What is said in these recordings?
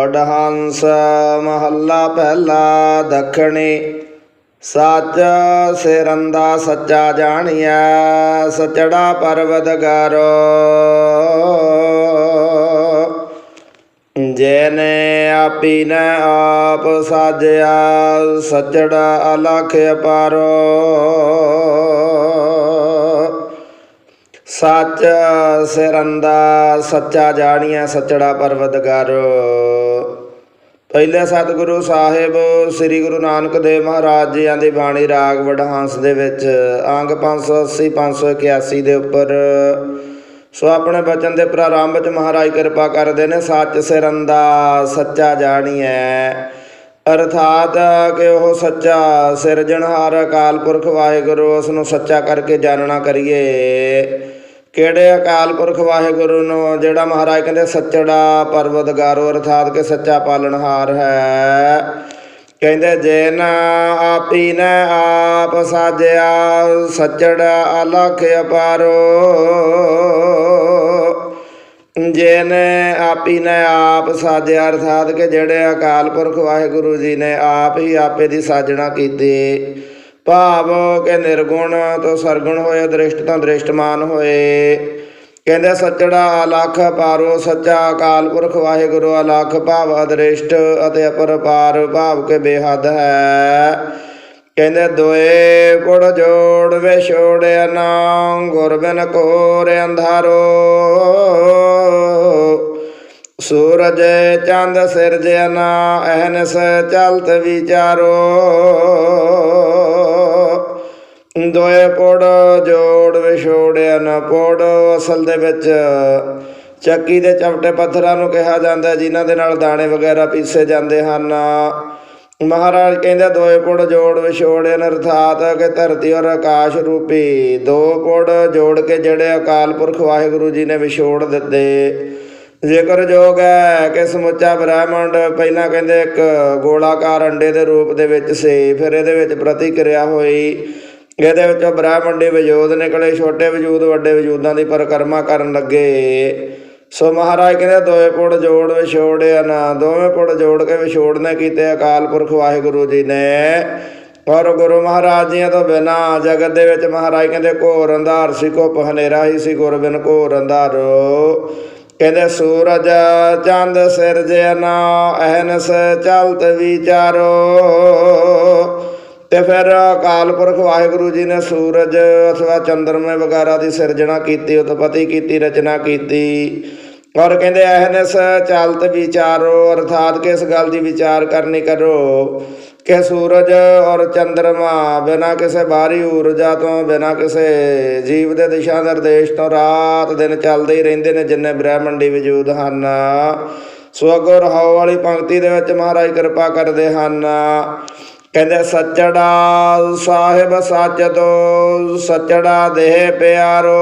ਵਡਹੰਸ ਮਹੱਲਾ ਪਹਿਲਾ ਦੱਖਣੀ, ਸੱਚ ਸਿਰੰਦਾ ਸੱਚਾ ਜਾਣਿਆ ਸਚੜਾ ਪਰਵਦਗਾਰੋ। ਜੇਨੇ ਆਪੀ ਨੇ ਆਪ ਸਾਜਿਆ, ਸਚੜਾ ਅਲਖ ਅਪਾਰੋ। ਸੱਚ ਸਿਰੰਦਾ ਸੱਚਾ ਜਾਣੀਐ, ਸਚੜਾ ਪਰਵਦਗਾਰ। ਪਹਿਲੇ ਸਤਿਗੁਰੂ ਸਾਹਿਬ, ਸ੍ਰੀ ਗੁਰੂ ਨਾਨਕ ਦੇਵ ਮਹਾਰਾਜ ਜੀਆਂ ਦੀ ਬਾਣੀ ਰਾਗ ਵਡਹੰਸ ਦੇ ਵਿੱਚ, ਅੰਗ 580 581 ਦੇ ਉੱਪਰ। ਸੋ ਆਪਣੇ ਬਚਨ ਦੇ ਪ੍ਰਾਰੰਭ ਚ ਮਹਾਰਾਜ ਕਿਰਪਾ ਕਰਦੇ ਨੇ, ਸੱਚ ਸਿਰੰਦਾ ਸੱਚਾ ਜਾਣੀਐ। ਅਰਥਾਤ ਕਿ ਉਹ ਸੱਚਾ ਸਿਰਜਣਹਾਰ ਅਕਾਲ ਪੁਰਖ ਵਾਹਿਗੁਰੂ, ਉਸ ਨੂੰ ਸੱਚਾ ਕਰਕੇ ਜਾਣਨਾ ਕਰੀਏ। ਕਿਹੜੇ ਅਕਾਲ ਪੁਰਖ ਵਾਹਿਗੁਰੂ ਨੂੰ ਜਿਹੜਾ ਮਹਾਰਾਜ ਕਹਿੰਦੇ ਸੱਚੜਾ ਪਰਵਤਗਾਰੋ ਅਰਥਾਤ ਕਿ ਸੱਚਾ ਪਾਲਣਹਾਰ ਹੈ? ਕਹਿੰਦੇ ਜੇ ਨਾ ਆਪੀ ਨੇ ਆਪ ਸਾਜਿਆ, ਸੱਚੜਾ ਅਲਖ ਅਪਾਰੋ। ਜਿਨੇ ਆਪੀ ਨੇ ਆਪ ਸਾਜਿਆ, ਅਰਥਾਤ ਕਿ ਜਿਹੜੇ ਅਕਾਲ ਪੁਰਖ ਵਾਹਿਗੁਰੂ ਜੀ ਨੇ ਆਪ ਹੀ ਆਪੇ ਦੀ ਸਾਜਣਾ ਕੀਤੀ। ਭਾਵ ਕਿ ਨਿਰਗੁਣ ਤੋਂ ਸਰਗੁਣ ਹੋਏ, ਦ੍ਰਿਸ਼ਟ ਤੋਂ ਦ੍ਰਿਸ਼ਟਮਾਨ ਹੋਏ। ਕਹਿੰਦੇ ਸੱਚੜਾ ਅਲਖ ਪਾਰੋ ਸੱਚਾ ਅਕਾਲ ਪੁਰਖ ਵਾਹਿਗੁਰੂ, ਅਲਖ ਭਾਵ ਅਦ੍ਰਿਸ਼ਟ ਅਤੇ ਅਪਰਪਾਰ ਭਾਵ ਕੇ ਬੇਹੱਦ ਹੈ। ਕਹਿੰਦੇ, ਦੋਏ ਪੁੜ ਜੋੜ ਵਿਛੋੜਿਆ ਨਾ ਗੁਰ ਬਿਨ ਕੋਰ ਅੰਧਾਰੋ। ਸੂਰਜ ਚੰਦ ਸਿਰਜਿਆ ਨਾ ਅਹਨਸ ਚਲਤ ਵਿਚਾਰੋ। ਦੋਏ ਪੁੜ, ਜੋੜ ਵਿਛੋੜਿਆ ਨਾ ਪੁੜ, ਅਸਲ ਦੇ ਵਿੱਚ ਚੱਕੀ ਦੇ ਚਪਟੇ ਪੱਥਰਾਂ ਨੂੰ ਕਿਹਾ ਜਾਂਦਾ ਜਿਨ੍ਹਾਂ ਦੇ ਨਾਲ ਦਾਣੇ ਵਗੈਰਾ ਪੀਸੇ ਜਾਂਦੇ ਹਨ। ਮਹਾਰਾਜ ਕਹਿੰਦੇ ਦੋਏ ਪੁੜ, ਜੋੜ ਵਿਛੋੜੇ ਨ, ਅਰਥਾਤ ਕਿ ਧਰਤੀ ਔਰ ਆਕਾਸ਼ ਰੂਪੀ। ਦੋ ਪੁੜ ਜੋੜ ਕੇ ਜਿਹੜੇ ਅਕਾਲ ਪੁਰਖ ਵਾਹਿਗੁਰੂ ਜੀ ਨੇ ਵਿਛੋੜ ਦਿੱਤੇ। ਜ਼ਿਕਰ ਜੋਗ ਹੈ ਕਿ ਸਮੁੱਚਾ ਬ੍ਰਹਿਮੰਡ? ਪਹਿਲਾਂ ਕਹਿੰਦੇ ਇੱਕ ਗੋਲਾਕਾਰ ਅੰਡੇ ਦੇ ਰੂਪ ਦੇ ਵਿੱਚ ਸੀ, ਫਿਰ ਇਹਦੇ ਵਿੱਚ ਪ੍ਰਤੀਕਿਰਿਆ ਹੋਈ। ਇਹਦੇ ਵਿੱਚੋਂ ਬ੍ਰਹਿਮੰਡੀ ਵਜੂਦ ਨਿਕਲੇ, ਛੋਟੇ ਵਜੂਦ, ਵੱਡੇ ਵਜੂਦਾਂ ਦੀ ਪਰਿਕਰਮਾ ਕਰਨ ਲੱਗੇ। ਸੋ ਮਹਾਰਾਜ ਕਹਿੰਦੇ, ਦੋਵੇਂ ਪੁੜ ਜੋੜ ਵਿਛੋੜਿਆ ਨਾ, ਦੋਵੇਂ ਪੁੜ ਜੋੜ ਕੇ ਵਿਛੋੜਨੇ ਕੀਤੇ ਅਕਾਲ ਪੁਰਖ ਵਾਹਿਗੁਰੂ ਜੀ ਨੇ। ਔਰ ਗੁਰੂ ਮਹਾਰਾਜ ਜੀਆਂ ਤੋਂ ਬਿਨਾ ਜਗਤ ਦੇ ਵਿੱਚ ਮਹਾਰਾਜ ਕਹਿੰਦੇ, ਘੋਰ ਅੰਧਾਰ ਸੀ ਕੋ ਹਨੇਰਾ ਹੀ ਸੀ ਗੁਰ ਬਿਨ ਘੋਰ ਅੰਧਾਰੋ। ਕਹਿੰਦੇ, ਸੂਰਜ ਚੰਦ ਸਿਰਜਿਆ ਨਾ, ਅਹਨਸ ਚਲਤ ਵਿਚਾਰੋ। ਤੇ ਫਿਰ ਅਕਾਲ ਪੁਰਖ ਵਾਹਿਗੁਰੂ ਜੀ ਨੇ ਸੂਰਜ ਅਥਵਾ ਚੰਦਰਮੇ ਵਗੈਰਾ ਦੀ ਸਿਰਜਣਾ ਕੀਤੀ, ਉਤਪਤੀ ਕੀਤੀ, ਰਚਨਾ ਕੀਤੀ ਔਰ ਕਹਿੰਦੇ ਅਹਨਸ ਚਲਤ ਵਿਚਾਰੋ, ਅਰਥਾਤ ਕਿ ਇਸ ਗੱਲ ਦੀ ਵਿਚਾਰ ਕਰਨੀ ਕਰੋ ਕਿ ਸੂਰਜ ਔਰ ਚੰਦਰਮਾ ਬਿਨਾ ਕਿਸੇ ਬਾਹਰੀ ਊਰਜਾ ਤੋਂ, ਬਿਨਾ ਕਿਸੇ ਜੀਵ ਦੇ ਦਿਸ਼ਾ ਨਿਰਦੇਸ਼ ਤੋਂ ਰਾਤ ਦਿਨ ਚੱਲਦੇ ਹੀ ਰਹਿੰਦੇ ਨੇ, ਜਿੰਨੇ ਬ੍ਰਹਿਮੰਡੀ ਵਜੂਦ ਹਨ। ਸੋ ਅੱਗੋਂ ਰਹਾਉ ਵਾਲੀ ਪੰਕਤੀ ਦੇ ਵਿੱਚ ਮਹਾਰਾਜ ਕਿਰਪਾ ਕਰਦੇ ਹਨ। ਕਹਿੰਦੇ ਸੱਚੜਾ ਸਾਹਿਬ ਸੱਚ ਤੋ ਸੱਚੜਾ ਦੇਹ ਪਿਆਰੋ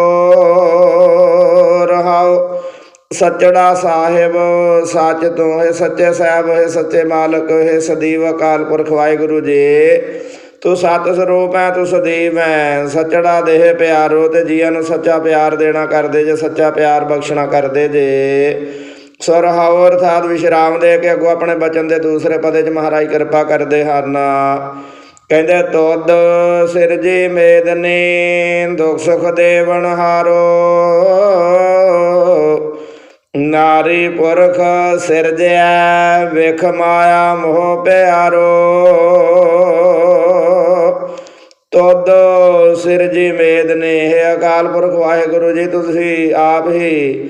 ਰਹਾਉ ਸੱਚੜਾ ਸਾਹਿਬ ਸੱਚ ਤੋਂ ਹੈ ਸੱਚੇ ਸਾਹਿਬ ਹੈ ਸੱਚੇ ਮਾਲਕ ਹੈ ਸਦੀਵ ਅਕਾਲ ਪੁਰਖ ਵਾਹਿਗੁਰੂ ਜੀ। ਤੂੰ ਸਤ ਸਰੂਪ ਹੈ ਤੂੰ ਸਦੀਵ ਹੈ ਸੱਚੜਾ ਦੇਹ ਪਿਆਰੋ ਤੇ ਜੀਆਂ ਨੂੰ ਸੱਚਾ ਪਿਆਰ ਦੇਣਾ ਕਰਦੇ ਜੇ, ਸੱਚਾ ਪਿਆਰ ਬਖਸ਼ਣਾ ਕਰਦੇ ਜੇ। ਸਰਹਾਉ ਅਰਥਾਤ ਵਿਸ਼ਰਾਮ ਦੇ ਕੇ ਅੱਗੋਂ ਆਪਣੇ ਬਚਨ ਦੇ ਦੂਸਰੇ ਪਦੇ 'ਚ ਮਹਾਰਾਜ ਕਿਰਪਾ ਕਰਦੇ ਹਨ। ਕਹਿੰਦੇ, ਤੁਧ ਸਿਰਜੀ ਮੇਦਨੀ ਦੁਖ ਸੁਖ ਦੇਵਨ ਹਾਰੋ। ਨਾਰੀ ਪੁਰਖ ਸਿਰਜਿਆ ਵਿਖ ਮਾਇਆ ਮੋਹ ਪਿਆਰੋ। ਤੁਧ ਸਿਰਜੀ ਮੇਦਨੀ ਹੈ ਅਕਾਲ ਪੁਰਖ ਵਾਹਿਗੁਰੂ ਜੀ, ਤੁਸੀਂ ਆਪ ਹੀ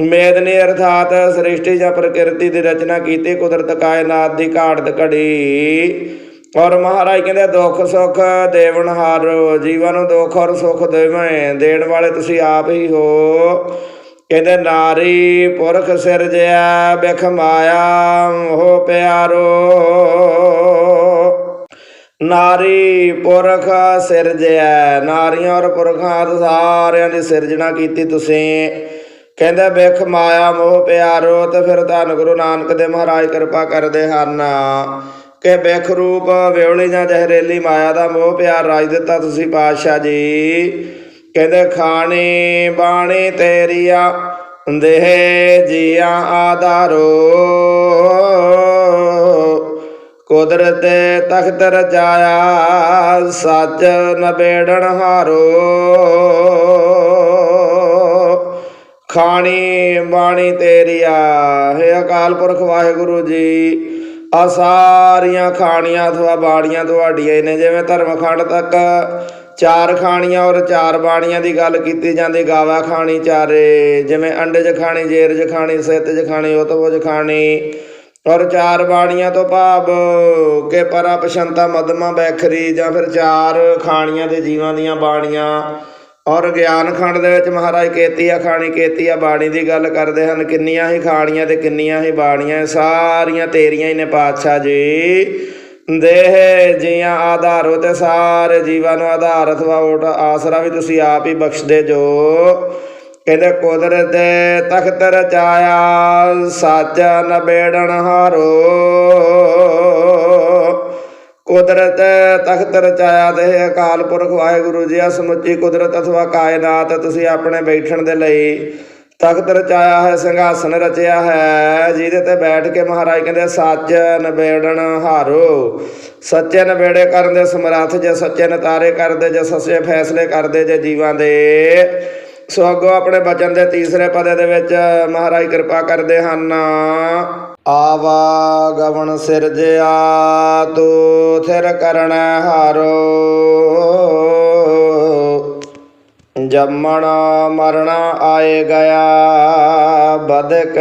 ਮੇਦਨੀ ਅਰਥਾਤ ਸ੍ਰਿਸ਼ਟੀ ਜਾਂ ਪ੍ਰਕਿਰਤੀ ਦੀ ਰਚਨਾ ਕੀਤੀ, ਕੁਦਰਤ ਕਾਇਨਾਤ ਦੀ ਘਾਟ ਘੜੀ। ਔਰ ਮਹਾਰਾਜ ਕਹਿੰਦੇ, ਦੁੱਖ ਸੁੱਖ ਦੇਵਨਹਾਰ ਜੀਵਨ ਨੂੰ ਦੁੱਖ ਔਰ ਸੁੱਖ ਦੇਵੇਂ, ਦੇਣ ਵਾਲੇ ਤੁਸੀਂ ਆਪ ਹੀ ਹੋ। ਕਹਿੰਦੇ, ਨਾਰੀ ਪੁਰਖ ਸਿਰਜਿਆ ਬਿਖ ਮਾਇਆ ਮੋਹ ਪਿਆਰੋ। ਨਾਰੀ ਪੁਰਖ ਸਿਰਜਿਆ ਨਾਰੀਆਂ ਔਰ ਪੁਰਖਾਂ ਸਾਰਿਆਂ ਦੀ ਸਿਰਜਣਾ ਕੀਤੀ ਤੁਸੀਂ। ਕਹਿੰਦੇ ਬਿਖ ਮਾਇਆ, ਮੋਹ, ਪਿਆਰੋ ਤੇ ਫਿਰ ਧੰਨ ਗੁਰੂ ਨਾਨਕ ਦੇ ਮਹਾਰਾਜ ਕਿਰਪਾ ਕਰਦੇ ਹਨ। ਕਿ ਬਿਖ ਰੂਪ ਵਿਉਲੀ ਜਾਂ ਜ਼ਹਿਰੀਲੀ ਮਾਇਆ ਦਾ ਮੋਹ, ਪਿਆਰ ਰਾਜ ਦਿੱਤਾ ਤੁਸੀਂ ਪਾਤਸ਼ਾਹ ਜੀ। ਕਹਿੰਦੇ, ਖਾਣੀ ਬਾਣੀ ਤੇਰੀਆ ਦੇਹ ਜੀਆਂ ਆਧਾਰੋ। ਕੁਦਰਤ ਤਖਤ ਰਚਾਇਆ ਸੱਚ ਨਬੇੜਨ ਹਾਰੋ। ਖਾਣੀ ਬਾਣੀ ਤੇਰੀਆ ਹੈ ਅਕਾਲ ਪੁਰਖ ਵਾਹਿਗੁਰੂ ਜੀ ਆ ਸਾਰੀਆਂ ਖਾਣੀਆਂ ਅਥਵਾ ਬਾਣੀਆਂ ਤੁਹਾਡੀਆਂ ਹੀ ਨੇ, ਜਿਵੇਂ ਧਰਮਖੰਡ ਤੱਕ ਚਾਰ ਖਾਣੀਆਂ ਔਰ ਚਾਰ ਬਾਣੀਆਂ ਦੀ ਗੱਲ ਕੀਤੀ ਜਾਂਦੀ, ਗਾਵਾ ਖਾਣੀ ਚਾਰੇ, ਜਿਵੇਂ ਅੰਡੇ ਜ ਖਾਣੀ, ਜੇਰ ਜ ਖਾਣੀ, ਸਿੱਤ ਜ ਖਾਣੀ ਉਤਵਜ ਖਾਣੀ, ਔਰ ਚਾਰ ਬਾਣੀਆਂ ਤੋਂ ਭਾਵ ਕੇ ਪਰਾ ਪਸ਼ੰਤਾ ਮਦਮਾ ਬੈਖਰੀ ਜਾਂ ਫਿਰ ਚਾਰ ਖਾਣੀਆਂ ਦੇ ਜੀਵਾਂ ਦੀਆਂ ਬਾਣੀਆਂ ਔਰ ਗਿਆਨ ਖੰਡ ਦੇ ਵਿੱਚ ਮਹਾਰਾਜ ਕੇਤੀਆ ਖਾਣੀ ਕੇਤੀਆ ਬਾਣੀ ਦੀ ਗੱਲ ਕਰਦੇ ਹਨ, ਕਿੰਨੀਆਂ ਹੀ ਖਾਣੀਆਂ ਤੇ ਕਿੰਨੀਆਂ ਹੀ ਬਾਣੀਆਂ ਸਾਰੀਆਂ ਤੇਰੀਆਂ ਹੀ ਨੇ ਪਾਤਸ਼ਾਹ ਜੀ। ਦੇਹ ਜੀਆਂ ਆਧਾਰੋ ਤੇ ਸਾਰੇ ਜੀਵਾਂ ਨੂੰ ਆਧਾਰ ਅਥਵਾ ਓਟ ਆਸਰਾ ਵੀ ਤੁਸੀਂ ਆਪ ਹੀ ਬਖਸ਼ਦੇ ਜੋ। ਕਹਿੰਦੇ ਕੁਦਰਤ ਦੇ ਤਖਤ ਰਚਾਇਆ, ਸੱਚ ਨਬੇੜਨ ਹਾਰੋ। ਕੁਦਰਤ ਤਖਤ ਰਚਾਇਆ ਤੇ ਅਕਾਲ ਪੁਰਖ ਵਾਹਿਗੁਰੂ ਜੀ ਆ ਸਮੁੱਚੀ ਕੁਦਰਤ ਅਥਵਾ ਕਾਇਨਾਤ ਤੁਸੀਂ ਆਪਣੇ ਬੈਠਣ ਦੇ ਲਈ ਤਖਤ ਰਚਾਇਆ ਹੈ, ਸਿੰਘਾਸਨ ਰਚਿਆ ਹੈ, ਜਿਹਦੇ ਤੇ ਬੈਠ ਕੇ ਮਹਾਰਾਜ ਕਹਿੰਦੇ, ਸੱਚ ਨਿਬੇੜਨ ਹਾਰੋ। ਸੱਚੇ ਨਿਬੇੜੇ ਕਰਨ ਦੇ ਸਮਰੱਥ ਜੇ ਸੱਚੇ ਨਤਾਰੇ ਕਰਦੇ, ਜੇ ਸੱਚੇ ਫੈਸਲੇ ਕਰਦੇ, ਜੇ ਜੀਵਾਂ ਦੇ। ਸੋ ਅੱਗੋਂ ਆਪਣੇ ਬਚਨ ਦੇ ਤੀਸਰੇ ਪਦੇ ਦੇ ਵਿੱਚ ਮਹਾਰਾਜ ਕਿਰਪਾ ਕਰਦੇ ਹਨ। ਆਵਾ ਗਵਨ ਸਿਰਜਿਆ ਤੂੰ ਥਿਰ ਕਰਣ ਹਾਰੋ। ਜੰਮਣ ਮਰਨ ਆਏ ਗਿਆ, ਬਦਕ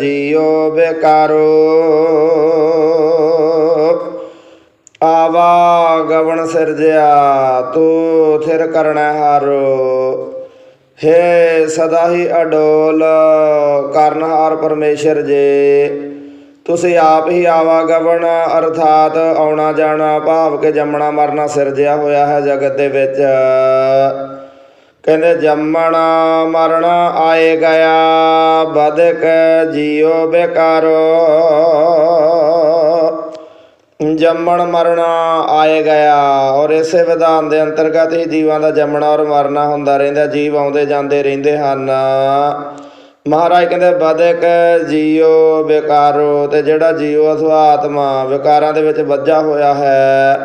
ਜੀਉ ਬੇਕਾਰੋ। ਆਵਾ ਗਵਨ ਸਿਰਜਿਆ ਤੂੰ ਥਿਰ ਕਰਣ ਹਾਰੋ। ਹੇ ਸਦਾ ਹੀ ਅਡੋਲ ਕਰਨਹਾਰ ਪਰਮੇਸ਼ਰ ਜੇ। ਤੁਸੀਂ ਆਪ ਹੀ ਆਵਾਗਮਨ ਅਰਥਾਤ ਆਉਣਾ ਜਾਣਾ, ਭਾਵ ਕੇ ਜੰਮਣਾ ਮਰਨਾ ਸਿਰਜਿਆ ਹੋਇਆ ਹੈ ਜਗਤ ਦੇ ਵਿੱਚ। ਕਹਿੰਦੇ, ਜੰਮਣਾ ਮਰਨਾ ਆਏ ਗਿਆ ਬਦਕ ਜੀਉ ਬੇਕਾਰੋ। ਜੰਮਣ ਮਰਨਾ ਆਏ ਗਿਆ, ਔਰ ਇਸੇ ਵਿਧਾਨ ਦੇ ਅੰਤਰਗਤ ਹੀ ਜੀਵਾਂ ਦਾ ਜੰਮਣਾ ਔਰ ਮਰਨਾ ਹੁੰਦਾ ਰਹਿੰਦਾ, ਜੀਵ ਆਉਂਦੇ ਜਾਂਦੇ ਰਹਿੰਦੇ ਹਨ। ਮਹਾਰਾਜ ਕਹਿੰਦੇ ਬਦਕ ਜੀਉ ਵਿਕਾਰੋ ਤੇ ਜਿਹੜਾ ਜੀਵ ਅਥਵਾ ਆਤਮਾ ਵਿਕਾਰਾਂ ਦੇ ਵਿੱਚ ਵੱਜਾ ਹੋਇਆ ਹੈ,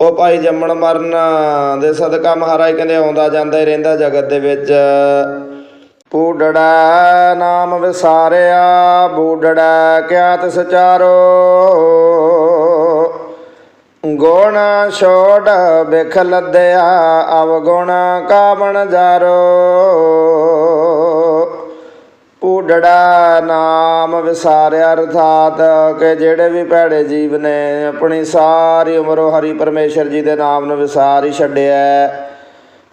ਉਹ ਭਾਈ ਜੰਮਣ ਮਰਨ ਦੇ ਸਦਕਾ ਮਹਾਰਾਜ ਕਹਿੰਦੇ, ਆਉਂਦਾ ਜਾਂਦਾ ਹੀ ਰਹਿੰਦਾ ਜਗਤ ਦੇ ਵਿੱਚ। ਪੂਡੜਾ ਨਾਮ ਵਿਸਾਰਿਆ ਬੂਡੜਾ ਕਿਆ ਤਿਸ ਚਾਰੋ ਗੁਣ ਛੋੜ ਬਿਖ ਲੱਦਿਆ ਅਵਗੁਣ ਕਾਵਣ ਜਾਰੋ। ਪੂਡੜਾ ਨਾਮ ਵਿਸਾਰਿਆ ਅਰਥਾਤ ਕਿ ਜਿਹੜੇ ਵੀ ਭੈੜੇ ਜੀਵ ਨੇ ਆਪਣੀ ਸਾਰੀ ਉਮਰ ਹਰੀ ਪਰਮੇਸ਼ਰ ਜੀ ਦੇ ਨਾਮ ਨੂੰ ਵਿਸਾਰ ਹੀ ਛੱਡਿਆ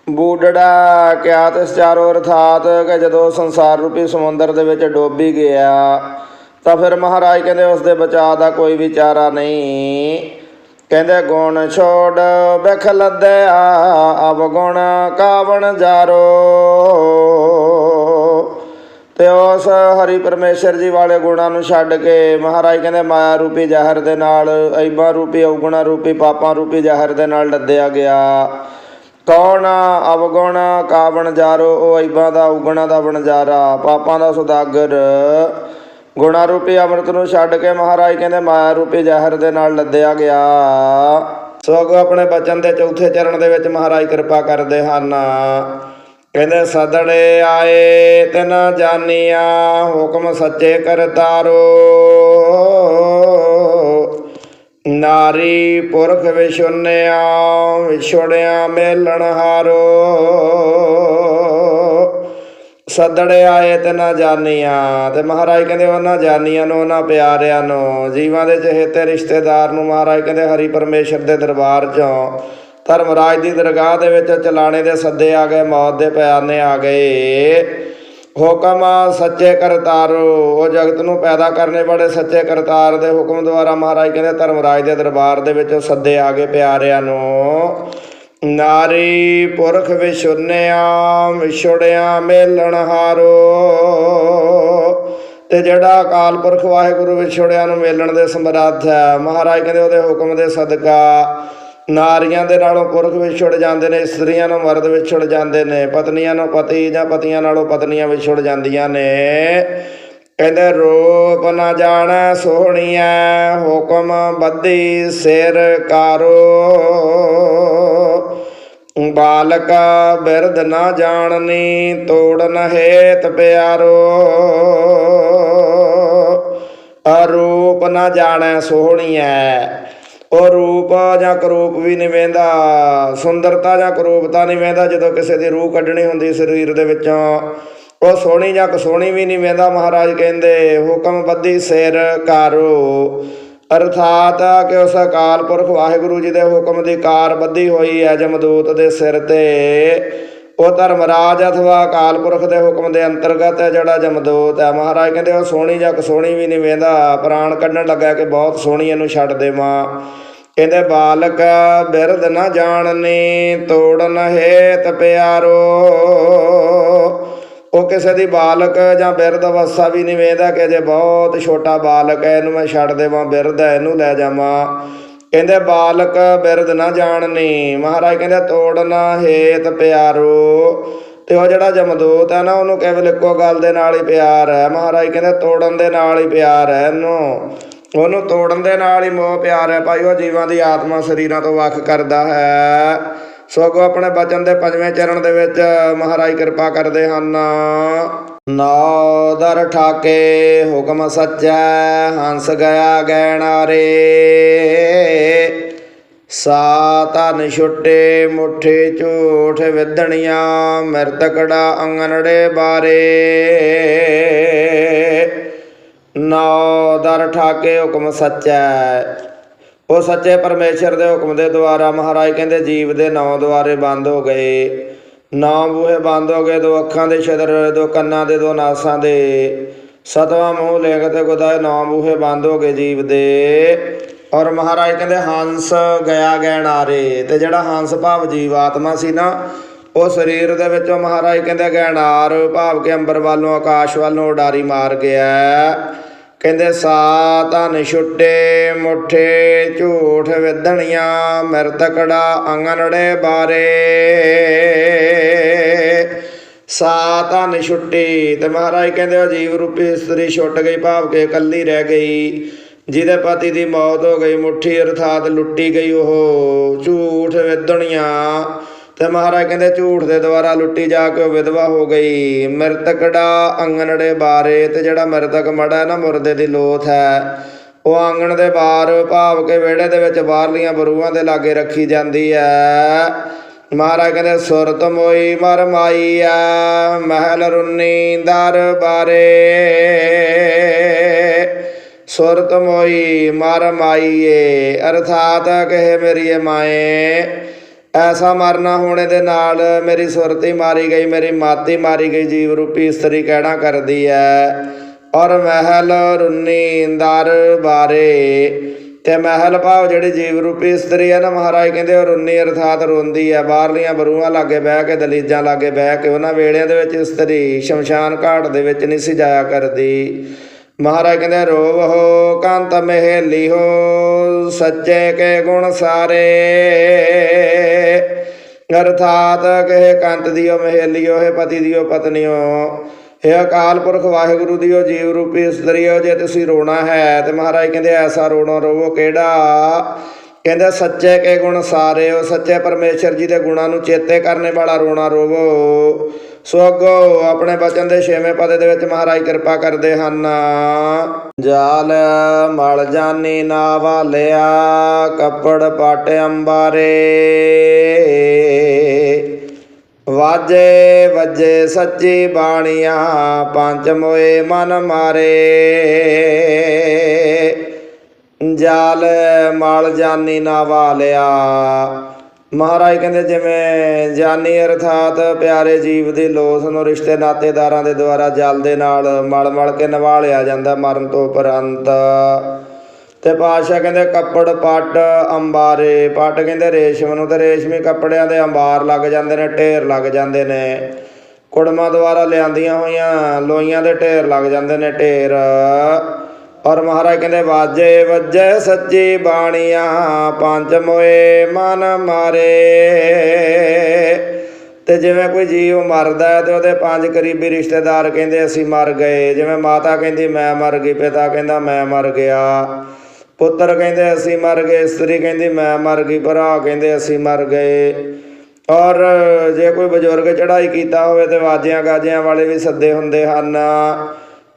ਬੂਡੜਾ ਕਿਆ ਤਿਸ ਚਾਰੋ ਅਰਥਾਤ ਕਿ ਜਦੋਂ ਸੰਸਾਰ ਰੂਪੀ ਸਮੁੰਦਰ ਦੇ ਵਿੱਚ ਡੋਬੀ ਗਿਆ, ਤਾਂ ਫਿਰ ਮਹਾਰਾਜ ਕਹਿੰਦੇ ਉਸ ਦੇ ਬਚਾਅ ਦਾ ਕੋਈ ਵਿਚਾਰਾ ਨਹੀਂ। ਕਹਿੰਦੇ, ਗੁਣ ਛੋੜ ਬਖ ਲੱਦਿਆ ਅਵਗੁਣ ਕਾਵਣ ਜਾਰੋ। ਤੇ ਉਸ ਹਰੀ ਪਰਮੇਸ਼ਰ ਜੀ ਵਾਲੇ ਗੁਣਾਂ ਨੂੰ ਛੱਡ ਕੇ ਮਹਾਰਾਜ ਕਹਿੰਦੇ ਮਾਇਆ ਰੂਪੀ ਜ਼ਹਿਰ ਦੇ ਨਾਲ ਐਬਾ ਰੂਪੀ, ਔਗੁਣਾ ਰੂਪੀ, ਪਾਪਾਂ ਰੂਪੀ ਜ਼ਹਿਰ ਦੇ ਨਾਲ ਲੱਦਿਆ ਗਿਆ। ਕੌਣ ਅਵਗੁਣ ਕਾ ਜਾਰੋ, ਉਹ ਐਬਾਂ ਦਾ, ਔਗੁਣਾ ਦਾ ਬਣਜਾਰਾ ਪਾਪਾਂ ਦਾ ਸੁਦਾਗਰ। ਗੁਣਾ ਰੂਪੀ ਅੰਮ੍ਰਿਤ ਨੂੰ ਛੱਡ ਕੇ ਮਹਾਰਾਜ ਕਹਿੰਦੇ ਮਾਇਆ ਰੂਪੀ ਜ਼ਹਿਰ ਦੇ ਨਾਲ ਲੱਦਿਆ ਗਿਆ। ਸੋ ਆਪਣੇ ਬਚਨ ਦੇ ਚੌਥੇ ਚਰਨ ਦੇ ਵਿੱਚ ਮਹਾਰਾਜ ਕਿਰਪਾ ਕਰਦੇ ਹਨ। ਕਹਿੰਦੇ ਸਦੜੇ ਆਏ ਤਿਨ ਜਾਨੀਆ, ਹੁਕਮ ਸੱਚੇ ਕਰਤਾਰੋ ਨਾਰੀ ਪੁਰਖ ਵਿਸ਼ੁੰਨਿਆ ਵਿਛੋੜਿਆ ਮੇਲਣ ਹਾਰੋ। ਸੱਦੜੇ ਆਏ ਤੇ ਨਾ ਜਾਨੀਆਂ ਤੇ ਮਹਾਰਾਜ ਕਹਿੰਦੇ ਉਹਨਾਂ ਜਾਨੀਆਂ ਨੂੰ, ਉਹਨਾਂ ਪਿਆਰਿਆਂ ਨੂੰ, ਜੀਵਾਂ ਦੇ ਚਹੇਤੇ ਰਿਸ਼ਤੇਦਾਰ ਨੂੰ ਮਹਾਰਾਜ ਕਹਿੰਦੇ ਹਰੀ ਪਰਮੇਸ਼ਰ ਦੇ ਦਰਬਾਰ ਚੋਂ ਧਰਮਰਾਜ ਦੀ ਦਰਗਾਹ ਦੇ ਵਿੱਚ ਚਲਾਣੇ ਦੇ ਸੱਦੇ ਆ ਗਏ, ਮੌਤ ਦੇ ਪਿਆਨੇ ਆ ਗਏ। ਹੁਕਮ ਸੱਚੇ ਕਰਤਾਰੋ, ਉਹ ਜਗਤ ਨੂੰ ਪੈਦਾ ਕਰਨੇ ਵਾਲੇ ਸੱਚੇ ਕਰਤਾਰ ਦੇ ਹੁਕਮ ਦੁਆਰਾ ਮਹਾਰਾਜ ਕਹਿੰਦੇ ਧਰਮਰਾਜ ਦੇ ਦਰਬਾਰ ਦੇ ਵਿੱਚ ਸੱਦੇ ਆ ਗਏ ਪਿਆਰਿਆਂ ਨੂੰ। ਨਾਰੀ ਪੁਰਖ ਵਿਸ਼ੁੰਨਿਆ ਵਿਛੋੜਿਆ, ਮੇਲਣ ਹਾਰੋ। ਤੇ ਜਿਹੜਾ ਅਕਾਲ ਪੁਰਖ ਵਾਹਿਗੁਰੂ ਵਿਛੋੜਿਆਂ ਨੂੰ ਮੇਲਣ ਦੇ ਸਮਰੱਥ ਹੈ, ਮਹਾਰਾਜ ਕਹਿੰਦੇ ਉਹਦੇ ਹੁਕਮ ਦੇ ਸਦਕਾ ਨਾਰੀਆਂ ਦੇ ਨਾਲੋਂ ਪੁਰਖ ਵਿਛੜ ਜਾਂਦੇ ਨੇ, ਇਸਤਰੀਆਂ ਨੂੰ ਮਰਦ ਵਿਛੜ ਜਾਂਦੇ ਨੇ, ਪਤਨੀਆਂ ਨੂੰ ਪਤੀ ਜਾਂ ਪਤੀਆਂ ਨਾਲੋਂ ਪਤਨੀਆਂ ਵਿਛੜ ਜਾਂਦੀਆਂ ਨੇ। ਕਹਿੰਦੇ, ਰੂਪ ਨਾ ਜਾਣੈ ਸੋਹਣੀਐ, ਹੁਕਮ ਬੱਧੀ ਸਿਰ ਕਾਰੋ। ਬਾਲਕ ਬਿਰਧ ਨਾ ਜਾਣਨੀ ਤੋੜਨ ਹੇਤ ਪਿਆਰੋ। ਅਰੂਪ ਨਾ ਜਾਣੈ ਸੋਹਣੀਐ ਉਹ ਰੂਪ ਜਾਂ ਕਰੂਪ ਵੀ ਨਹੀਂ ਵੇਂਦਾ, ਸੁੰਦਰਤਾ ਜਾਂ ਕਰੂਪਤਾ ਨਹੀਂ ਵੇਂਦਾ, ਜਦੋਂ ਕਿਸੇ ਦੀ ਰੂਹ ਕੱਢਣੀ ਹੁੰਦੀ ਸਰੀਰ ਦੇ ਵਿੱਚੋਂ। ਉਹ ਸੋਹਣੀ ਜਾਂ ਕਸੋਹਣੀ ਵੀ ਨਹੀਂ ਵੇਂਦਾ, ਮਹਾਰਾਜ ਕਹਿੰਦੇ, ਹੁਕਮ ਬੱਧੀ ਸਿਰ ਕਾਰੋ। ਅਰਥਾਤ ਕਿ ਉਸ ਅਕਾਲ ਪੁਰਖ ਵਾਹਿਗੁਰੂ ਜੀ ਦੇ ਹੁਕਮ ਦੀ ਕਾਰ ਬੱਧੀ ਹੋਈ ਹੈ ਜਮਦੂਤ ਦੇ ਸਿਰ ਤੇ। ਉਹ ਧਰਮਰਾਜ ਅਥਵਾ ਅਕਾਲ ਪੁਰਖ ਦੇ ਹੁਕਮ ਦੇ ਅੰਤਰਗਤ ਹੈ ਜਿਹੜਾ ਜਮਦੂਤ ਹੈ। ਮਹਾਰਾਜ ਕਹਿੰਦੇ ਉਹ ਸੋਹਣੀ ਜਾਂ ਕਸੋਹਣੀ ਵੀ ਨਹੀਂ ਵੇਂਦਾ। ਪ੍ਰਾਣ ਕੱਢਣ ਲੱਗਾ ਕਿ ਬਹੁਤ ਸੋਹਣੀ ਇਹਨੂੰ ਛੱਡ ਦੇਵਾਂ। ਕਹਿੰਦੇ, ਬਾਲਕ, ਬਿਰਧ ਨਾ ਜਾਣਨੀ ਤੋੜਨ ਹੇਤ ਪਿਆਰੋ। ਉਹ ਕਿਸੇ ਦੀ ਬਾਲਕ ਜਾਂ ਬਿਰਦ ਅਵਸਥਾ ਵੀ ਨਹੀਂ ਵੇਂਦਾ ਕਿ ਜੇ ਬਹੁਤ ਛੋਟਾ ਬਾਲਕ ਹੈ, ਇਹਨੂੰ ਮੈਂ ਛੱਡ ਦੇਵਾਂ, ਬਿਰਧ ਹੈ, ਇਹਨੂੰ ਲੈ ਜਾਵਾਂ। ਕਹਿੰਦੇ ਬਾਲਕ ਬਿਰਦ ਨਾ ਜਾਣਨੀ। ਮਹਾਰਾਜ ਕਹਿੰਦੇ ਤੋੜਨਾ ਹੇਤ ਪਿਆਰੋ। ਤੇ ਉਹ ਜਿਹੜਾ ਜਮਦੂਤ ਹੈ ਨਾ, ਉਹਨੂੰ ਕੇਵਲ ਇੱਕੋ ਗੱਲ ਦੇ ਨਾਲ ਹੀ ਪਿਆਰ ਹੈ। ਮਹਾਰਾਜ ਕਹਿੰਦੇ ਤੋੜਨ ਦੇ ਨਾਲ ਹੀ ਪਿਆਰ ਹੈ ਇਹਨੂੰ। ਉਹਨੂੰ ਤੋੜਨ ਦੇ ਨਾਲ ਹੀ ਮੋਹ ਪਿਆਰ ਹੈ। ਭਾਈ, ਉਹ ਜੀਵਾਂ ਦੀ ਆਤਮਾ ਸਰੀਰਾਂ ਤੋਂ ਵੱਖ ਕਰਦਾ ਹੈ। ਸਗੋਂ ਆਪਣੇ ਬਚਨ ਦੇ ਪੰਜਵੇਂ ਚਰਨ ਦੇ ਵਿੱਚ ਮਹਾਰਾਜ ਕਿਰਪਾ ਕਰਦੇ ਹਨ। ਨੌ ਦਰ ਠਾਕੇ ਹੁਕਮ ਸੱਚਾ, ਹੰਸ ਗਿਆ ਗੈਣਾਰੇ ਸਾ ਧਨ ਛੁੱਟੇ, ਮੁੱਠੇ ਝੂਠ ਵਿਦਣੀਆਂ, ਮਿਰਤਕੜਾ ਅੰਗਨੜੇ ਬਾਰੇ। ਨੌ ਦਰ ਠਾਕੇ ਹੁਕਮ ਸੱਚਾ। ਹੈ। ਉਹ ਸੱਚੇ ਪਰਮੇਸ਼ਰ ਦੇ ਹੁਕਮ ਦੇ ਦੁਆਰਾ ਮਹਾਰਾਜ ਕਹਿੰਦੇ ਜੀਵ ਦੇ ਨੌ ਦੁਆਰੇ ਬੰਦ ਹੋ ਗਏ। ਨੌ ਬੂਹੇ ਬੰਦ ਹੋ ਗਏ, ਦੋ ਅੱਖਾਂ ਦੇ ਛਦਰ ਦੋ ਕੰਨਾਂ ਦੇ, ਦੋ ਨਾਸਾਂ ਦੇ। ਸਤਵਾਂ ਮੂੰਹ ਲੇਖ ਤੇ ਗੁਦਾਏ ਨੌ ਬੂਹੇ ਬੰਦ ਹੋ ਗਏ ਜੀਵ ਦੇ। ਔਰ ਮਹਾਰਾਜ ਕਹਿੰਦੇ, ਹੰਸ ਗਿਆ ਗੈਣਾਰੇ ਤੇ ਜਿਹੜਾ ਹੰਸ ਭਾਵ ਜੀਵ ਆਤਮਾ ਸੀ ਨਾ, ਉਹ ਸਰੀਰ ਦੇ ਵਿੱਚੋਂ ਮਹਾਰਾਜ ਕਹਿੰਦੇ ਗੈਣਾਰ ਭਾਵ ਕੇ ਅੰਬਰ ਵੱਲੋਂ ਆਕਾਸ਼ ਵੱਲੋਂ ਉਡਾਰੀ ਮਾਰ ਗਿਆ। ਕਹਿੰਦੇ ਸਾ ਧਨ ਛੁੱਟੇ, ਮੁੱਠੇ ਝੂਠ ਵਿਦਣੀਆਂ ਮਿਰਤਕੜਾ ਅੰਗਨੜੇ ਬਾਰੇ। ਸਾ ਛੁੱਟੀ। ਤੇ ਮਹਾਰਾਜ ਕਹਿੰਦੇ, ਉਹ ਜੀਵ ਰੂਪੀ ਇਸਤਰੀ ਛੁੱਟ ਗਈ, ਭਾਵ ਕੇ ਇਕੱਲੀ ਰਹਿ ਗਈ। ਜਿਹਦੇ ਪਤੀ ਦੀ ਮੌਤ ਹੋ ਗਈ, ਮੁੱਠੀ ਅਰਥਾਤ ਲੁੱਟੀ ਗਈ ਉਹ। ਝੂਠ ਵਿਦਣੀਆਂ ਤੇ ਮਹਾਰਾਜ ਕਹਿੰਦੇ ਝੂਠ ਦੇ ਦੁਆਰਾ ਲੁੱਟੀ ਜਾ ਕੇ ਉਹ ਵਿਧਵਾ ਹੋ ਗਈ। ਮਰਤਕੜਾ ਅੰਗਨੜੇ ਬਾਰੇ ਤੇ ਜਿਹੜਾ ਮਰਤਕ ਮੜਾ ਨਾ ਮੁਰਦੇ ਦੀ ਲੋਥ ਹੈ, ਉਹ ਆਂਗਣ ਦੇ ਬਾਹਰ ਭਾਵ ਕੇ ਵਿਹੜੇ ਦੇ ਵਿੱਚ ਬਾਹਰਲੀਆਂ ਬਰੂਆਂ ਦੇ ਲਾਗੇ ਰੱਖੀ ਜਾਂਦੀ ਹੈ। ਮਹਾਰਾਜ ਕਹਿੰਦੇ, ਸੁਰਤ ਮੋਈ ਮਰ ਮਾਈ ਆ ਮਹਿਲ ਰੁੰਨੀ ਦਰ ਬਾਰੇ। ਸੁਰਤ ਮੋਈ ਮਰ ਮਾਈਏ ਅਰਥਾਤ ਕਹੇ ਮੇਰੀ ਮਾਏ। ਐਸਾ ਮਰਨਾ ਹੋਣੇ ਦੇ ਨਾਲ ਮੇਰੀ ਸੁਰਤੀ ਮਾਰੀ ਗਈ, ਮੇਰੀ ਮਾਤੀ ਮਾਰੀ ਗਈ, ਜੀਵ ਰੂਪੀ ਇਸਤਰੀ ਕਹਿਣਾ ਕਰਦੀ ਹੈ ਔਰ ਮਹਿਲ ਰੁੰਨੀ ਦਰ ਬਾਰੇ। ਤੇ ਮਹਿਲ ਭਾਵ ਜਿਹੜੀ ਜੀਵ ਰੂਪੀ ਇਸਤਰੀ ਹੈ ਨਾ ਮਹਾਰਾਜ ਕਹਿੰਦੇ ਉਹ ਰੁੰਨੀ ਅਰਥਾਤ ਰੋਂਦੀ ਹੈ ਬਾਹਰਲੀਆਂ ਬਰੂਹਾਂ ਲਾਗੇ ਬਹਿ ਕੇ, ਦਲੀਜਾਂ ਲਾਗੇ ਬਹਿ ਕੇ, ਉਹਨਾਂ ਵੇੜਿਆਂ ਦੇ ਵਿੱਚ ਇਸਤਰੀ ਸ਼ਮਸ਼ਾਨ ਘਾਟ ਦੇ ਵਿੱਚ ਨਹੀਂ ਸੀ ਜਾਇਆ ਕਰਦੀ। ਮਹਾਰਾਜ ਕਹਿੰਦੇ ਰੋਵ ਹੋ ਕੰਤ ਮਹਿਲੀ ਹੋ, ਸੱਚੇ ਕੇ ਗੁਣ ਸਾਰੇ। ਅਰਥਾਤ ਕਹੇ ਕੰਤ ਦਿਓ ਮਹਿਲਿਓ ਹੈ ਪਤੀ ਦਿਓ, ਪਤਨੀਓ ਇਹ ਅਕਾਲ ਪੁਰਖ ਵਾਹਿਗੁਰੂ ਦਿਓ, ਜੀਵ ਰੂਪੀ ਇਸਤਰੀਓ, ਜੇ ਤੁਸੀਂ ਰੋਣਾ ਹੈ, ਤੇ ਮਹਾਰਾਜ ਕਹਿੰਦੇ ਐਸਾ ਰੋਣਾ ਰੋਵੋ ਕਿਹੜਾ? ਕਹਿੰਦੇ ਸੱਚੇ ਕੇ ਗੁਣ ਸਾਰੇ ਉਹ ਸੱਚੇ ਪਰਮੇਸ਼ਰ ਜੀ ਦੇ ਗੁਣਾਂ ਨੂੰ ਚੇਤੇ ਕਰਨੇ ਵਾਲਾ ਰੋਣਾ ਰੋਵੋ। ਸੋ ਅੱਗੋ ਆਪਣੇ ਬਚਨ ਦੇ ਛੇਵੇਂ ਪਦੇ ਦੇ ਵਿੱਚ ਮਹਾਰਾਜ ਕਿਰਪਾ ਕਰਦੇ ਹਨ। ਜਾਲ ਮਲ ਜਾਨੀ ਨਾ ਵਾਲਿਆ ਕੱਪੜ ਪਟ ਅੰਬਾਰੇ। ਵਾਜੇ ਵਜੇ ਸੱਚੀ ਬਾਣੀਆਂ, ਪੰਜ ਮੋਏ ਮਨ ਮਾਰੇ। ਜਾਲ ਮਾਲ ਜਾਨੀ ਨਾ ਵਾਲਿਆ ਮਹਾਰਾਜ ਕਹਿੰਦੇ ਜਿਵੇਂ ਜਾਨੀ ਅਰਥਾਤ ਪਿਆਰੇ ਜੀਵ ਦੀ ਲੋਸ ਨੂੰ ਰਿਸ਼ਤੇ ਨਾਤੇਦਾਰਾਂ ਦੇ ਦੁਆਰਾ ਜਲ ਦੇ ਨਾਲ ਮਲ ਮਲ ਕੇ ਨਿਵਾਲਿਆ ਜਾਂਦਾ ਮਰਨ ਤੋਂ ਉਪਰੰਤ। ਤੇ ਪਾਤਸ਼ਾਹ ਕਹਿੰਦੇ ਕੱਪੜ, ਪੱਟ, ਅੰਬਾਰੇ, ਪੱਟ ਕਹਿੰਦੇ ਰੇਸ਼ਮ ਨੂੰ ਤੇ ਰੇਸ਼ਮੀ ਕੱਪੜਿਆਂ ਦੇ ਅੰਬਾਰ ਲੱਗ ਜਾਂਦੇ ਨੇ, ਢੇਰ ਲੱਗ ਜਾਂਦੇ ਨੇ। ਕੁੜਮਾਂ ਦੁਆਰਾ ਲਿਆਂਦੀਆਂ ਹੋਈਆਂ ਲੋਈਆਂ ਦੇ ਢੇਰ ਲੱਗ ਜਾਂਦੇ ਨੇ, ਢੇਰ। ਔਰ ਮਹਾਰਾਜ ਕਹਿੰਦੇ, ਵਾਜੇ ਵੱਜੇ ਸੱਚੀ ਬਾਣੀਆਂ, ਪੰਜ ਮੋਏ ਮਨ ਮਾਰੇ। ਤੇ ਜਿਵੇਂ ਕੋਈ ਜੀਵ ਮਰਦਾ ਹੈ ਤੇ ਉਹਦੇ ਪੰਜ ਕਰੀਬੀ ਰਿਸ਼ਤੇਦਾਰ ਕਹਿੰਦੇ, ਅਸੀਂ ਮਰ ਗਏ। ਜਿਵੇਂ ਮਾਤਾ ਕਹਿੰਦੀ, ਮੈਂ ਮਰ ਗਈ, ਪਿਤਾ ਕਹਿੰਦਾ, ਮੈਂ ਮਰ ਗਿਆ। ਪੁੱਤਰ ਕਹਿੰਦੇ, ਅਸੀਂ ਮਰ ਗਏ। ਇਸਤਰੀ ਕਹਿੰਦੀ, ਮੈਂ ਮਰ ਗਈ, ਭਰਾ ਕਹਿੰਦੇ, ਅਸੀਂ ਮਰ ਗਏ। ਔਰ ਜੇ ਕੋਈ ਬਜ਼ੁਰਗ ਚੜ੍ਹਾਈ ਕੀਤਾ ਹੋਵੇ ਤੇ ਵਾਜਿਆਂ ਗਾਜਿਆਂ ਵਾਲੇ ਵੀ ਸੱਦੇ ਹੁੰਦੇ ਹਨ।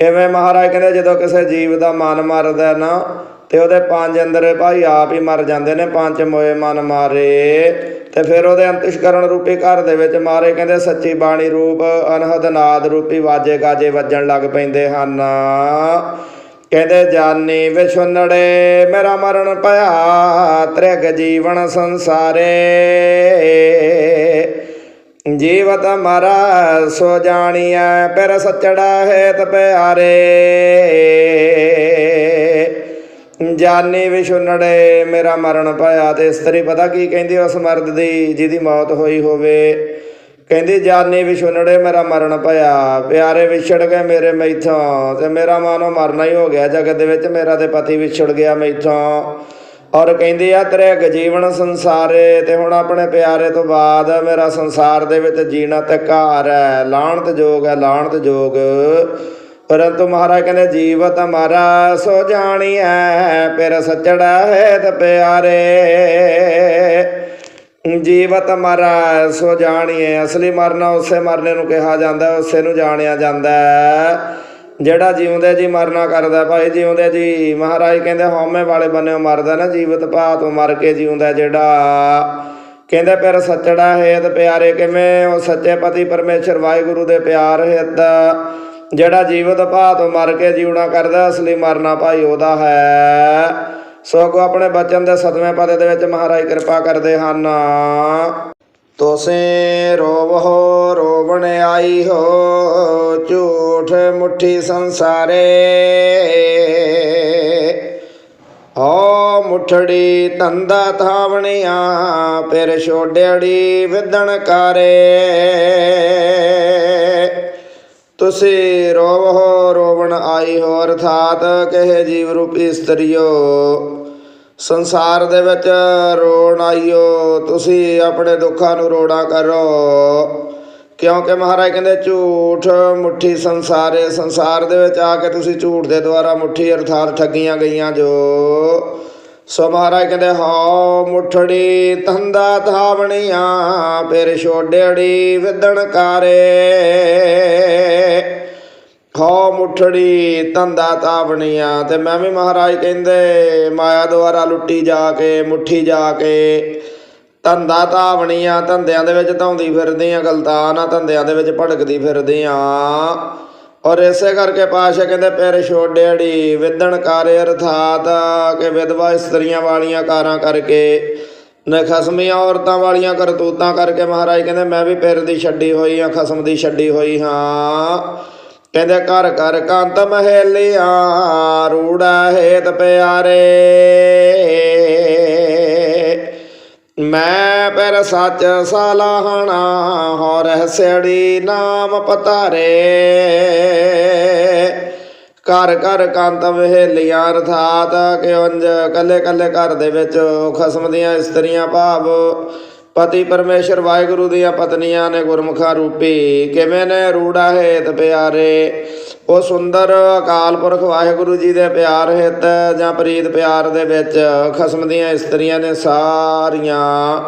ਇਵੇਂ ਮਹਾਰਾਜ ਕਹਿੰਦੇ ਜਦੋਂ ਕਿਸੇ ਜੀਵ ਦਾ ਮਨ ਮਰਦਾ ਨਾ, ਤੇ ਉਹਦੇ ਪੰਜ ਅੰਦਰ ਭਾਈ ਆਪ ਹੀ ਮਰ ਜਾਂਦੇ ਨੇ, ਪੰਜ ਮੋਏ ਮਨ ਮਾਰੇ। ਤੇ ਫਿਰ ਉਹਦੇ ਅੰਤਿਸ਼ਕਰਨ ਰੂਪੀ ਘਰ ਦੇ ਵਿੱਚ ਮਾਰੇ ਕਹਿੰਦੇ ਸੱਚੀ ਬਾਣੀ ਰੂਪ, ਅਨਹਦ ਨਾਦ ਰੂਪੀ ਵਾਜੇ ਗਾਜੇ ਵੱਜਣ ਲੱਗ ਪੈਂਦੇ ਹਨ। ਕਹਿੰਦੇ, ਜਾਨੀ ਵਿਛੁੰਨੜੇ ਮੇਰਾ ਮਰਨ ਪਿਆ ਤ੍ਰਿਗ ਜੀਵਨ ਸੰਸਾਰੇ। ਜੀਵਤ ਮਰਾ, ਸੋ ਜਾਣੀਐ ਪਰ ਸਚੜਾ ਹੈ ਤ ਪਿਆਰੇ। ਜਾਨੀ ਵਿਛੁੰਨੜੇ ਮੇਰਾ ਮਰਨ ਪਾਇਆ ਤੇ ਇਸਤਰੀ ਪਤਾ ਕੀ ਕਹਿੰਦੀ ਉਸ ਮਰਦ ਦੀ, ਜਿਹਦੀ ਮੌਤ ਹੋਈ ਹੋਵੇ। ਕਹਿੰਦੀ, ਜਾਨੀ ਵਿਛੁੰਨੜੇ ਮੇਰਾ ਮਰਨ ਪਾਇਆ ਪਿਆਰੇ ਵਿਛੜ ਗਏ ਮੇਰੇ ਮੈਥੋਂ, ਤੇ ਮੇਰਾ ਮਾਨੋ ਮਰਨਾ ਹੀ ਹੋ ਗਿਆ, ਜਗਤ ਦੇ ਵਿੱਚ ਮੇਰਾ ਤੇ ਪਤੀ ਵਿਛੜ ਗਿਆ ਮੈਥੋਂ। ਔਰ ਕਹਿੰਦੀ ਆ, ਤੇਰੇ ਜੀਵਨ ਸੰਸਾਰੇ ਤੇ ਹੁਣ ਆਪਣੇ ਪਿਆਰੇ ਤੋਂ ਬਾਅਦ ਮੇਰਾ ਸੰਸਾਰ ਦੇ ਵਿੱਚ ਜੀਣਾ ਤੇ ਘਾਰ ਹੈ। ਲਾਣਤ ਜੋਗ ਹੈ ਲਾਣਤ ਜੋਗ। ਪਰੰਤੂ ਮਹਾਰਾਜ ਕਹਿੰਦੇ, ਜੀਵਤ ਮਾਰਾ, ਸੋ ਜਾਣੀ ਹੈ ਫਿਰ ਸੱਚੜਾ ਹੈ ਤੇ ਪਿਆਰੇ। ਜੀਵਤ ਮਾਰਾ, ਸੋ ਜਾਣੀਏ ਅਸਲੀ ਮਰਨਾ ਉਸੇ ਮਰਨੇ ਨੂੰ ਕਿਹਾ ਜਾਂਦਾ, ਉਸੇ ਨੂੰ ਜਾਣਿਆ ਜਾਂਦਾ। ਹੈ। ਜਿਹੜਾ ਜਿਉਂਦੇ ਜੀ ਮਰਨਾ ਕਰਦਾ ਭਾਈ ਜਿਉਂਦੇ ਜੀ, ਮਹਾਰਾਜ ਕਹਿੰਦੇ, ਹਉਮੈ ਵਾਲੇ ਬੰਨੇ ਮਰਦਾ ਨਾ, ਜੀਵਤ ਭਾ ਤੋਂ ਮਰ ਕੇ ਜਿਉਂਦਾ ਜਿਹੜਾ। ਕਹਿੰਦੇ ਫਿਰ ਸੱਚੜਾ ਹੇਤ ਪਿਆਰੇ ਕਿਵੇਂ? ਉਹ ਸੱਚੇ ਪਤੀ ਪਰਮੇਸ਼ਰ ਵਾਹਿਗੁਰੂ ਦੇ ਪਿਆਰ ਹਿੱਤ। ਜਿਹੜਾ ਜੀਵਤ ਭਾ ਤੋਂ ਮਰ ਕੇ ਜਿਉਣਾ ਕਰਦਾ, ਅਸਲੀ ਮਰਨਾ ਭਾਈ ਉਹਦਾ ਹੈ। ਸੋ ਕੋ ਆਪਣੇ ਬਚਨ ਦੇ ਸਤਵੇਂ ਪਦ ਦੇ ਵਿੱਚ ਮਹਾਰਾਜ ਕਿਰਪਾ ਕਰਦੇ ਹਨ। ਤੋਸੇ ਰੋਵੋ ਰੋਵਣ ਆਈ ਹੋ ਝੂਠ ਮੁੱਠੀ ਸੰਸਾਰੇ। ਓ ਮੁਠੜੀ ਤੰਦਾ ਥਾਵਣੀਆਂ ਫਿਰ ਛੋੜਿਆੜੀ ਵਿਦਣ ਕਾਰੇ। ਤੁਸੀਂ ਰੋਵੋ ਰੋਵਣ ਆਈ ਹੋ ਅਰਥਾਤ ਕਹੇ ਜੀਵ ਰੂਪੀ ਇਸਤਰੀਓ ਸੰਸਾਰ ਦੇ ਵਿੱਚ ਰੋਣ ਆਈਓ, ਤੁਸੀਂ ਆਪਣੇ ਦੁੱਖਾਂ ਨੂੰ ਰੋਣਾ ਕਰੋ। ਕਿਉਂਕਿ ਮਹਾਰਾਜ ਕਹਿੰਦੇ, ਝੂਠ ਮੁੱਠੀ ਸੰਸਾਰੇ ਸੰਸਾਰ ਦੇ ਵਿੱਚ ਆ ਕੇ ਤੁਸੀਂ ਝੂਠ ਦੇ ਦੁਆਰਾ ਮੁੱਠੀ ਅਰਥਾਤ ਠੱਗੀਆਂ ਗਈਆਂ ਜੋ। ਸੋ ਮਹਾਰਾਜ ਕਹਿੰਦੇ, ਹਉ ਮੁਠੜੀ ਤੰਦਾ ਧਾਵਣੀਆਂ, ਫਿਰ ਛੋੜਿਆੜੀ ਵਿਦਣ ਕਾਰੇ। ਖੋ ਮੁੱਠੜੀ, ਧੰਦਾ ਤੰਦਾ ਤਾਵਣੀਆਂ, ਤੇ ਮੈਂ ਵੀ ਮਹਾਰਾਜ ਕਹਿੰਦੇ, ਮਾਇਆ ਦੁਆਰਾ ਲੁੱਟੀ ਜਾ ਕੇ, ਮੁੱਠੀ ਜਾ ਕੇ। ਧੰਦਾ ਤਾਵਣੀਆਂ, ਧੰਦਿਆਂ ਦੇ ਵਿੱਚ ਧੌਂਦੀ ਫਿਰਦੀ ਆ ਗਲਤਾਨ ਧੰਦਿਆਂ ਦੇ ਵਿੱਚ ਭੜਕਦੀ ਫਿਰਦੀ ਆ ਔਰ ਇਸੇ ਕਰਕੇ ਪਾਸ਼ਾ ਕਹਿੰਦੇ, ਪੈਰ ਛੋੜਿਆੜੀ ਵਿਦਣ ਕਾਰੇ ਅਰਥਾਤ, ਕਿ ਵਿਧਵਾ ਇਸਤਰੀਆਂ ਵਾਲੀਆਂ ਕਾਰਾਂ ਕਰਕੇ ਨਖਸਮੀਆਂ ਔਰਤਾਂ ਵਾਲੀਆਂ ਕਰਤੂਤਾਂ ਕਰਕੇ ਮਹਾਰਾਜ ਕਹਿੰਦੇ, ਮੈਂ ਵੀ ਪੈਰ ਦੀ ਛੱਡੀ ਹੋਈ ਆ ਖਸਮ ਦੀ ਛੱਡੀ ਹੋਈ ਹਾਂ। ਕਹਿੰਦੇ ਘਰ ਘਰ ਕੰਤ ਮਹੇਲੀਆਂ, ਰੂੜਾ ਹੇਤ ਪਿਆਰੇ। ਮੈਂ ਪਰ ਸੱਚ ਸਲਾਹਣਾ ਹੋ ਰਹਿਸੜੀ ਨਾਮ ਪਤਾਰੇ ਘਰ ਘਰ ਕੰਤ ਵਹੇਲੀਆਂ ਅਰਥਾਤ ਕਿ ਉਂਝ ਕੱਲੇ ਕੱਲੇ ਘਰ ਦੇ ਵਿੱਚ ਖਸਮ ਦੀਆਂ ਇਸਤਰੀਆਂ ਭਾਵ ਪਤੀ ਪਰਮੇਸ਼ਰ ਵਾਹਿਗੁਰੂ ਦੀਆਂ ਪਤਨੀਆਂ ਨੇ ਗੁਰਮੁਖਾ ਰੂਪੀ ਕਿਵੇਂ ਨੇ ਰੂੜਾ ਹੇਤ ਪਿਆਰੇ? ਉਹ ਸੁੰਦਰ ਅਕਾਲ ਪੁਰਖ ਵਾਹਿਗੁਰੂ ਜੀ ਦੇ ਪਿਆਰ ਹਿੱਤ ਜਾਂ ਪ੍ਰੀਤ ਪਿਆਰ ਦੇ ਵਿੱਚ ਖਸਮ ਦੀਆਂ ਇਸਤਰੀਆਂ ਨੇ ਸਾਰੀਆਂ।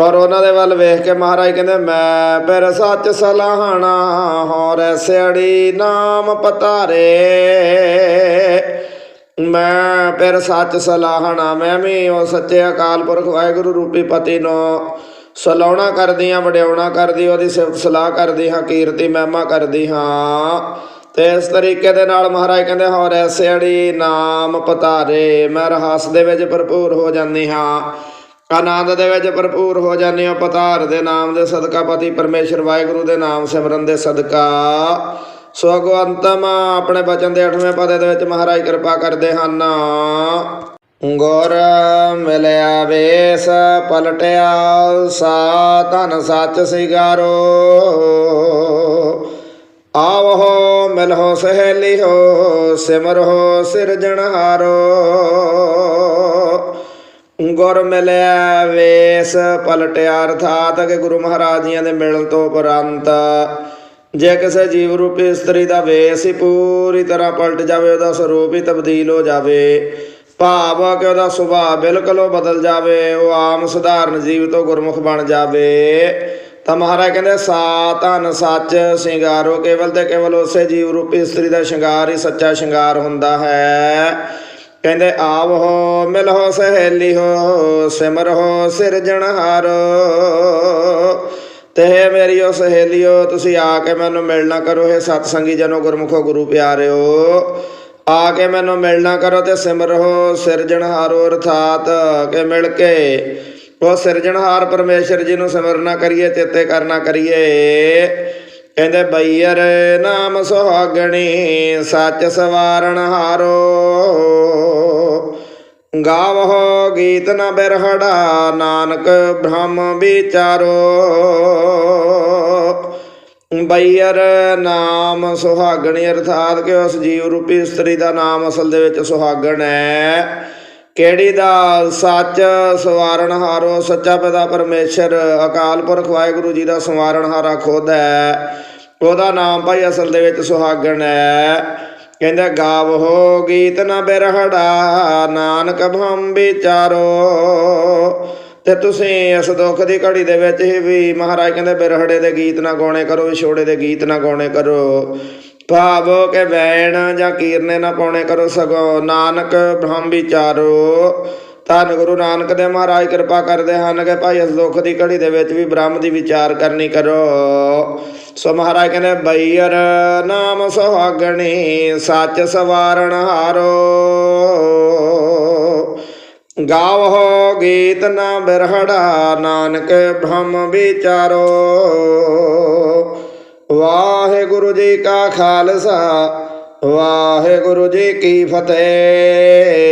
ਔਰ ਉਹਨਾਂ ਦੇ ਵੱਲ ਵੇਖ ਕੇ ਮਹਾਰਾਜ ਕਹਿੰਦੇ, ਮੈਂ ਪਰ ਸੱਚ ਸਲਾਹਣਾ, ਹੋਰ ਸਿਆੜੀ ਨਾਮ ਪਤਾਰੇ। ਮੈਂ ਫਿਰ ਸੱਚ ਸਲਾਹਣਾ ਮੈਂ ਵੀ ਉਹ ਸੱਚੇ ਅਕਾਲ ਪੁਰਖ ਵਾਹਿਗੁਰੂ ਰੂਪੀ ਪਤੀ ਨੂੰ ਸਲਾਉਣਾ ਕਰਦੀ ਹਾਂ, ਵਡਿਆਉਣਾ ਕਰਦੀ ਉਹਦੀ ਸਿਫਤ ਸਲਾਹ ਕਰਦੀ ਹਾਂ, ਕੀਰਤੀ ਮਹਿਮਾ ਕਰਦੀ ਹਾਂ। ਤੇ ਇਸ ਤਰੀਕੇ ਦੇ ਨਾਲ ਮਹਾਰਾਜ ਕਹਿੰਦੇ ਹੋ ਰਸਿਆੜੀ ਨਾਮ ਪਤਾਰੇ, ਮੈਂ ਰਹਾਸ ਦੇ ਵਿੱਚ ਭਰਪੂਰ ਹੋ ਜਾਂਦੀ ਹਾਂ। ਆਨੰਦ ਦੇ ਵਿੱਚ ਭਰਪੂਰ ਹੋ ਜਾਂਦੇ ਹੋ, ਪਤਾਰ ਦੇ ਨਾਮ ਦੇ ਸਦਕਾ ਪਤੀ ਪਰਮੇਸ਼ਰ ਵਾਹਿਗੁਰੂ ਦੇ ਨਾਮ ਸਿਮਰਨ ਦੇ ਸਦਕਾ। ਸੋ ਅਗੋ ਆਪਣੇ ਬਚਨ ਦੇ 8ਵੇਂ ਪਦ ਦੇ ਵਿੱਚ ਮਹਾਰਾਜ ਕਿਰਪਾ ਕਰਦੇ ਹਨ। ਗੁਰ ਮਿਲਿਆ ਵੇਸ, ਪਲਟਿਆ ਸਾ ਧਨ ਸੱਚ ਸਿਗਾਰੋ। ਆਵਹੋ ਮਿਲਹੁ ਸਹੇਲਿਓ ਸਿਮਰਹੁ ਸਿਰਜਣਹਾਰੋ ਗੁਰ ਮਿਲਿਆ ਵੇਸ, ਪਲਟਿਆ, ਅਰਥਾਤ ਕਿ ਗੁਰੂ ਮਹਾਰਾਜ ਜੀਆਂ ਦੇ ਮਿਲਣ ਤੋਂ ਉਪਰੰਤ ਜੇ ਕਿਸੇ ਜੀਵ ਰੂਪੀ ਇਸਤਰੀ ਦਾ ਵੇਸ ਹੀ ਪੂਰੀ ਤਰ੍ਹਾਂ ਪਲਟ ਜਾਵੇ, ਉਹਦਾ ਸਰੂਪ ਹੀ ਤਬਦੀਲ ਹੋ ਜਾਵੇ। ਭਾਵ ਕਿ ਉਹਦਾ ਸੁਭਾਅ ਬਿਲਕੁਲ ਉਹ ਬਦਲ ਜਾਵੇ, ਉਹ ਆਮ ਸਧਾਰਨ ਜੀਵ ਤੋਂ ਗੁਰਮੁਖ ਬਣ ਜਾਵੇ। ਤਾਂ ਮਹਾਰਾਜ ਕਹਿੰਦੇ ਸਾ ਸੱਚ, ਸ਼ਿੰਗਾਰੋ ਕੇਵਲ ਤੇ ਕੇਵਲ ਉਸੇ ਜੀਵ ਰੂਪੀ ਇਸਤਰੀ ਦਾ ਸ਼ਿੰਗਾਰ ਹੀ ਸੱਚਾ ਸ਼ਿੰਗਾਰ ਹੁੰਦਾ ਹੈ। ਕਹਿੰਦੇ ਆਵ ਹੋ, ਮਿਲ ਹੋ ਆਵਹੋ ਮਿਲਹੁ ਸਹੇਲਿਓ ਸਿਮਰਹੁ ਸਿਰਜਣਹਾਰੋ। ਤੇ ਮੇਰੀਓ ਸਹੇਲਿਓ, ਤੁਸੀਂ ਆ ਕੇ ਮੈਨੂੰ ਮਿਲਣਾ ਕਰੋ ਇਹ ਸਤਸੰਗੀ ਜਨੋ ਗੁਰਮੁਖੋ ਗੁਰੂ ਪਿਆਰਿਓ। ਆ ਕੇ ਮੈਨੂੰ ਮਿਲਣਾ ਕਰੋ ਤੇ ਸਿਮਰੋ ਸਿਰਜਣਹਾਰੋ ਅਰਥਾਤ ਕੇ ਮਿਲ ਕੇ। ਉਹ ਸਿਰਜਣਹਾਰ ਪਰਮੇਸ਼ਰ ਜੀ ਨੂੰ ਸਿਮਰਨਾ ਕਰੀਏ ਚੇਤੇ ਕਰਨਾ ਕਰੀਏ। ਕਹਿੰਦੇ ਬਈਰ ਨਾਮ ਸੁਹਾਗਣੀ, ਸੱਚ ਸਵਾਰਣ ਹਾਰੋ। ਗਾਵਹੁ ਗੀਤ ਨ ਬਿਰਹੜਾ, ਨਾਨਕ ਬ੍ਰਹਮ ਵਿਚਾਰੋ। ਬਈਰ ਨਾਮ ਸੁਹਾਗਣੀ, ਅਰਥਾਤ ਕਿ ਉਸ ਜੀਵ ਰੂਪੀ ਇਸਤਰੀ ਦਾ ਨਾਮ ਅਸਲ ਦੇ ਵਿੱਚ ਸੁਹਾਗਣ ਹੈ। ਕਿਹੜੀ ਦਾ ਸੱਚ ਸਵਾਰਨ ਹਾਰੋ, ਸੱਚਾ ਪਿਤਾ ਪਰਮੇਸ਼ਰ, ਅਕਾਲ ਪੁਰਖ ਵਾਹਿਗੁਰੂ ਜੀ ਦਾ ਸਵਾਰਨ ਹਾਰਾ ਖੁਦ ਹੈ। ਉਹਦਾ ਨਾਮ ਭਾਈ ਅਸਲ ਦੇ ਵਿੱਚ ਸੁਹਾਗਣ ਹੈ। ਕਹਿੰਦਾ, ਗਾਵੋ ਗੀਤ ਨਾ ਬਿਰਹੜਾ, ਨਾਨਕ ਭੰਮ ਵਿਚਾਰੋ। ਤੇ ਤੁਸੀਂ ਇਸ ਦੁੱਖ ਦੀ ਘੜੀ ਦੇ ਵਿੱਚ ਹੀ ਵੀ ਮਹਾਰਾਜ ਕਹਿੰਦੇ, ਬਿਰਹੜੇ ਦੇ ਗੀਤ ਨਾ ਗਾਉਣੇ ਕਰੋ, ਵਿਛੋੜੇ ਦੇ ਗੀਤ ਨਾ ਗਾਉਣੇ ਕਰੋ। ਭਾਵ ਕੇ ਵੈਣ ਜਾਂ ਕੀਰਨੇ ਨਾ ਪਾਉਣੇ ਕਰੋ, ਸਗੋਂ ਨਾਨਕ ਬ੍ਰਹਮ ਵਿਚਾਰੋ। ਧੰਨ ਗੁਰੂ ਨਾਨਕ ਦੇ ਮਹਾਰਾਜ, ਕਿਰਪਾ ਕਰਦੇ ਹਨ ਕਿ ਭਾਈ ਇਸ ਦੁੱਖ ਦੀ ਘੜੀ ਦੇ ਵਿੱਚ ਵੀ ਬ੍ਰਹਮ ਦੀ ਵਿਚਾਰ ਕਰਨੀ ਕਰੋ। ਸੋ ਮਹਾਰਾਜ ਕਹਿੰਦੇ, ਬਈਰ ਨਾਮ ਸੁਹਾਗਣੀ, ਸੱਚ ਸਵਾਰਣ ਹਾਰੋ। ਗਾਵਹੁ ਗੀਤ ਨਾ ਬਿਰਹੜਾ, ਨਾਨਕ ਬ੍ਰਹਮ ਵਿਚਾਰੋ। ਵਾਹਿਗੁਰੂ ਜੀ ਕਾ ਖਾਲਸਾ, ਵਾਹਿਗੁਰੂ ਜੀ ਕੀ ਫਤਿਹ।